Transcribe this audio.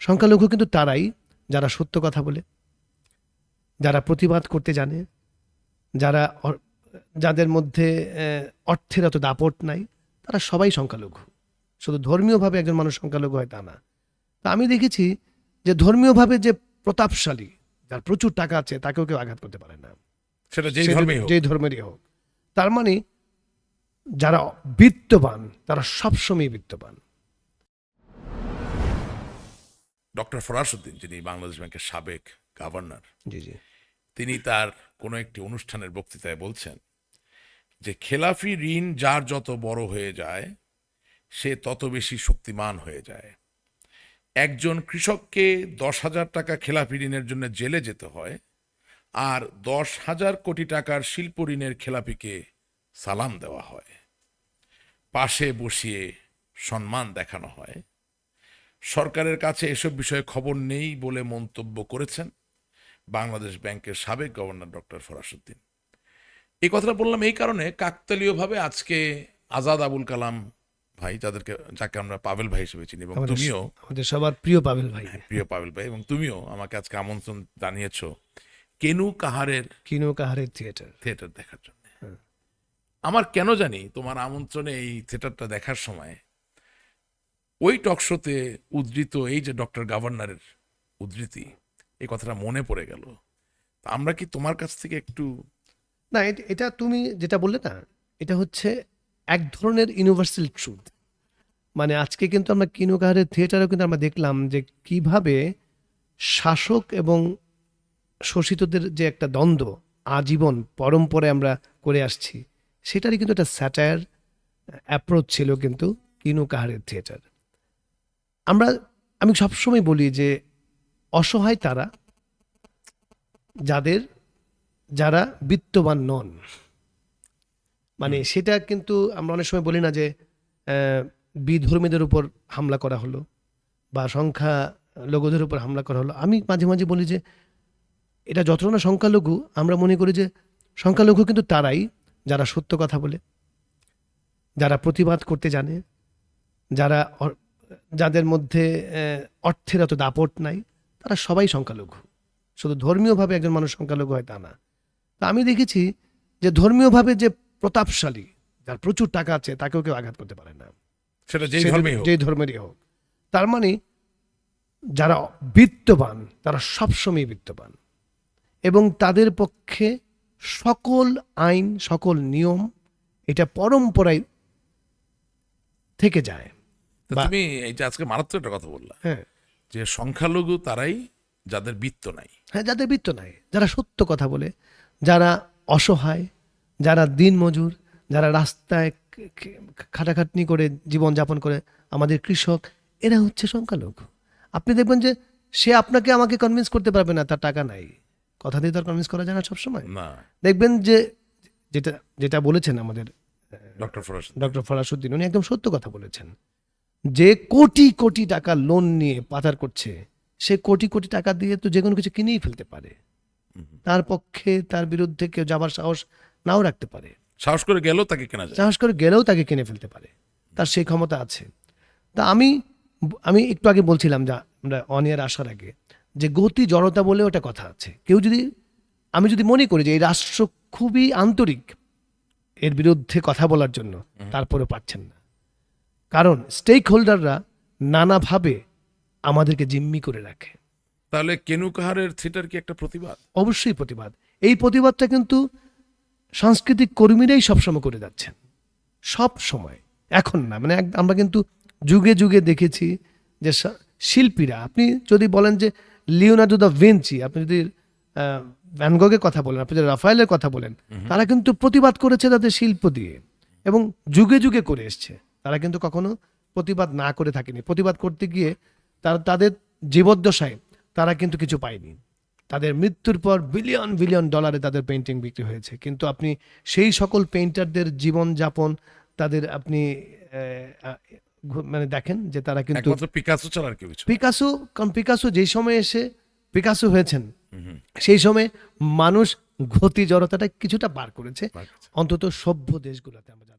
সংখ্যালঘু কিন্তু তারাই যারা সত্য কথা বলে যারা প্রতিবাদ করতে জানে যারা যাদের মধ্যে অর্থের এত দাপট নাই তারা সবাই সংখ্যালঘু। শুধু ধর্মীয়ভাবে একজন মানুষ সংখ্যালঘু হয় তা না। তা আমি দেখেছি যে ধর্মীয়ভাবে যে প্রতাপশালী যার প্রচুর টাকা আছে তাকেও কেউ আঘাত করতে পারে না। সেটা যেই সে ধর্মেই যেই ধর্মেরই হোক। তার মানে যারা বিত্তবান তারা সবসময় বিত্তবান। ডক্টর ফরাসুদ্দিন যিনি বাংলাদেশ ব্যাংকের সাবেক গভর্নর জি জি। তিনি তার কোনো একটি অনুষ্ঠানের বক্তৃতায় বলছেন যে খেলাফি ঋণ যার যত বড় হয়ে যায় সে তত বেশি শক্তিমান হয়ে যায়। একজন কৃষককে দশ হাজার টাকা খেলাফি ঋণের জন্য জেলে যেতে হয় আর দশ হাজার কোটি টাকার শিল্প ঋণের খেলাপিকে সালাম দেওয়া হয়। পাশে বসিয়ে সম্মান দেখানো হয়। সরকারের কাছে এসব বিষয়ে খবর নেই বলে মন্তব্য করেছেন বাংলাদেশ ব্যাংকের সাবেক গভর্নর ডক্টর ফরাসুদ্দিন। এই কথাটা বললাম এই কারণে কাকতালীয়ভাবে আজকে আজাদ আবুল কালাম ভাই যাদেরকে যাকে আমরা পাবেল ভাই হিসেবে চিনি এবং তুমিও আমাদের সবার প্রিয় পাবেল ভাই। প্রিয় পাবেল ভাই এবং তুমিও আমাকে আজকে আমন্ত্রণ জানিয়েছ কেনু কাহারের কেনু কাহারের থিয়েটার থিয়েটার দেখার জন্য। আমার কেন জানি তোমার আমন্ত্রণে এই থিয়েটারটা দেখার সময় ওই টক শোতে উদ্ধৃত এই যে ডক্টর গভর্নরের উদ্ধৃতি, এই কথাটা মনে পড়ে গেল। আমরা কি তোমার কাছ থেকে একটু না, এট- তুমি যেটা বললে না, এটা হচ্ছে এক ধরনের ইউনিভার্সাল ট্রুথ মানে আজকে কিন্তু আমরা কিনো কাহারের থিয়েটারেও কিন্তু আমরা দেখলাম যে কীভাবে শাসক এবং শোষিতদের যে একটা দ্বন্দ্ব, আজীবন পরম্পরায় আমরা করে আসছি, সেটারই কিন্তু একটা স্যাটায়ার অ্যাপ্রোচ ছিল কিন্তু কিনু কাহারের থিয়েটার আমরা আমি সবসময় বলি যে অসহায় তারা যাদের যারা বিত্তবান নন। মানে সেটা কিন্তু আমরা অনেক সময় বলি না যে বিধর্মীদের উপর হামলা করা হলো বা সংখ্যা লঘুদের উপর হামলা করা হলো। আমি মাঝে মাঝে বলি যে এটা যত না সংখ্যালঘু আমরা মনে করি যে সংখ্যালঘু কিন্তু তারাই যারা সত্য কথা বলে যারা প্রতিবাদ করতে জানে যারা যাদের মধ্যে অর্থের এত দাপট নাই তারা সবাই সংখ্যালঘু। শুধু ধর্মীয়ভাবে একজন মানুষ সংখ্যালঘু হয় তা না। তা আমি দেখেছি যে ধর্মীয়ভাবে যে প্রতাপশালী যার প্রচুর টাকা আছে তাকেও কেউ আঘাত করতে পারে না। সেটা যেই সে ধর্মেই যেই ধর্মেরই হোক। তার মানে যারা বিত্তবান তারা সবসময় বিত্তবান। এবং তাদের পক্ষে সকল আইন সকল নিয়ম এটা পরম্পরায় থেকে যায়। তুমি যে আজকে মারাত্মক একটা কথা বললা হ্যাঁ। যে সংখ্যালঘু তারাই যাদের বৃত্ত নাই। হ্যাঁ যাদের বৃত্ত নাই যারা সত্য কথা বলে যারা অসহায় যারা দিনমজুর যারা রাস্তায় খাটাখাটনি করে জীবন যাপন করে আমাদের কৃষক এরা হচ্ছে সংখ্যালঘু। আপনি দেখবেন যে সে আপনাকে আমাকে কনভিন্স করতে পারবে না তার টাকা নাই। কথা দিয়ে তার কনভিন্স করা যায় না সবসময়। দেখবেন যে যেটা যেটা বলেছেন আমাদের ডক্টর ফরাসুদ্দিন উনি একদম সত্য কথা বলেছেন। যে কোটি কোটি টাকা লোন নিয়ে পাচার করছে সে কোটি কোটি টাকা দিয়ে তো যে কোনো কিছু কিনেই ফেলতে পারে। তার পক্ষে তার বিরুদ্ধে কেউ যাবার সাহস নাও রাখতে পারে। সাহস করে গেলেও তাকে কেনা যায়। সাহস করে গেলেও তাকে কিনে ফেলতে পারে। তার সেই ক্ষমতা আছে। তা আমি আমি একটু আগে বলছিলাম যা আমরা অনিয়ার আসার আগে যে গতি জড়তা বলে ওটা কথা আছে। কেউ যদি আমি যদি মনে করি যে এই রাষ্ট্র খুবই আন্তরিক এর বিরুদ্ধে কথা বলার জন্য তারপরে পাচ্ছেন না। কারণ স্টেক হোল্ডাররা নানাভাবে আমাদেরকে জিম্মি করে রাখে। তাহলে কেনু কাহারের থিয়েটার কি একটা প্রতিবাদ? অবশ্যই প্রতিবাদ। এই প্রতিবাদটা কিন্তু সাংস্কৃতিক কর্মীরাই সবসময় করে যাচ্ছেন। সব সময় এখন না মানে আমরা কিন্তু যুগে যুগে দেখেছি যে শিল্পীরা আপনি যদি বলেন যে লিওনার্দো দ্য ভেঞ্চি আপনি যদি ভ্যানগগের কথা বলেন আপনি যদি রাফায়েলের কথা বলেন তারা কিন্তু প্রতিবাদ করেছে তাদের শিল্প দিয়ে এবং যুগে যুগে করে এসছে। তারা কিন্তু কখনো প্রতিবাদ না করে থাকেনি। প্রতিবাদ করতে গিয়ে তারা তাদের জীবদ্দশায় তারা কিন্তু কিছু পায়নি। তাদের মৃত্যুর পর বিলিয়ন বিলিয়ন ডলারে তাদের পেন্টিং বিক্রি হয়েছে। কিন্তু আপনি সেই সকল পেইন্টারদের জীবনযাপন তাদের আপনি মানে দেখেন যে তারা কিন্তু পিকাসো ছাড়া কেউ। পিকাসো কারণ পিকাসো যেই সময় এসে পিকাসো হয়েছেন সেই সময় মানুষ গতি জড়তাটা কিছুটা পার করেছে। অন্তত সভ্য দেশগুলোতে আমরা জানি।